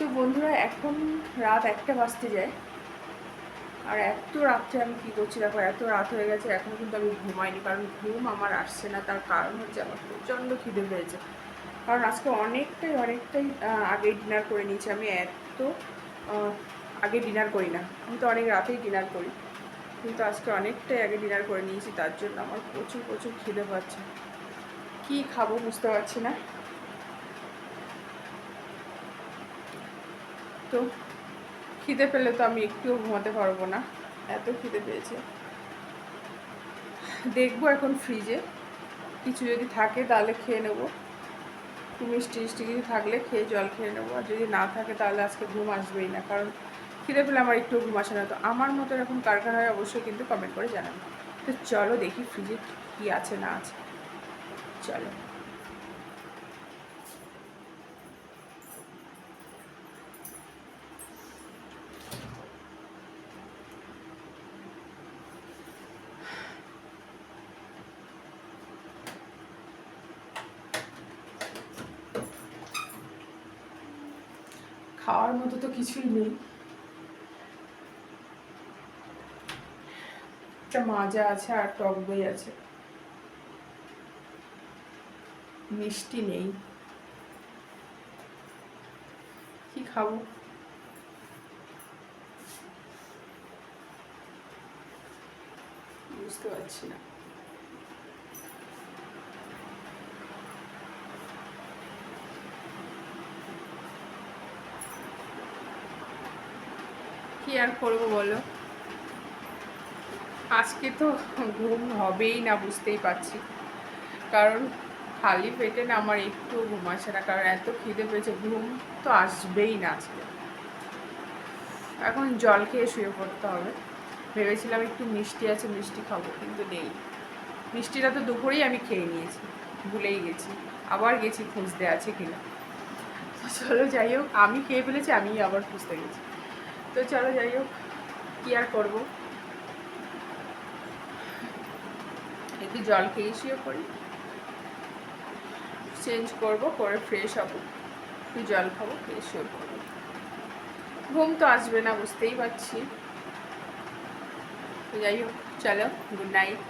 তো বন্ধুরা, এখন রাত একটা বাজতে যায়। আর এত রাত্রে আমি কী করছি দেখো, এত রাত হয়ে গেছে, এখন কিন্তু আমি ঘুমাইনি, কারণ ঘুম আমার আসছে না, তার কারণ হচ্ছে আমার প্রচণ্ড খিদে পেয়েছে। কারণ আজকে অনেকটাই অনেকটাই আগে ডিনার করে নিয়েছি, আমি এত আগে ডিনার করি না। আমি তো অনেক রাতেই ডিনার করি। কিন্তু আজকে অনেকটাই আগে ডিনার করে নিয়েছি, তার জন্য আমার প্রচুর প্রচুর খিদে পাচ্ছে। কী খাব বুঝতে পারছি না। তো খিদে পেলে তো আমি একটুও ঘুমাতে পারব না। এত খিদে পেয়েছে। দেখব এখন ফ্রিজে কিছু যদি থাকে তাহলে খেয়ে নেব। মিষ্টি মিষ্টি কিছু থাকলে খেয়ে জল খেয়ে নেব। আর যদি না থাকে তাহলে আজকে ঘুম আসবেই না। কারণ খিদে পেলে আমার একটু ঘুম আসে না। তো আমার মতো এরকম কার কার হয় অবশ্যই কিন্তু কমেন্ট করে জানাবেন তো চলো দেখি ফ্রিজে কী আছে না আছে। চলো। খাওয়ার মতো তো কিছুই নেই। একটা মাজা আছে আর টক দই আছে। মিষ্টি নেই। কি খাব? বুঝতে পারছি না। কি আর করব বলো? আজকে তো ঘুম হবেই না, বুঝতেই পারছি। কারণ খালি পেটে না আমার একটু ঘুম আসে না, কারণ এত খিদে পেয়েছে, ঘুম তো আসবেই না আজকে। এখন জল খেয়ে শুয়ে পড়তে হবে। ভেবেছিলাম একটু মিষ্টি আছে, মিষ্টি খাব, কিন্তু নেই। মিষ্টিটা তো দুপুরেই আমি খেয়ে নিয়েছি, ভুলেই গেছি। আবার গেছি খুঁজতে, আছে কিনা? চলো যাই হোক, আমি খেয়ে ফেলেছি আমি আবার খুঁজতে গেছি। তো চলো যাই হোক, কী আর করব? একটু জল খেয়ে শুয়ে পড়ি। চেঞ্জ করব করে ফ্রেশ হব। একটু জল খাব, খেয়ে শুয়ে পড়ব। ঘুম তো আসবে না, বুঝতেই পারছি। যাই হোক, চলো গুড নাইট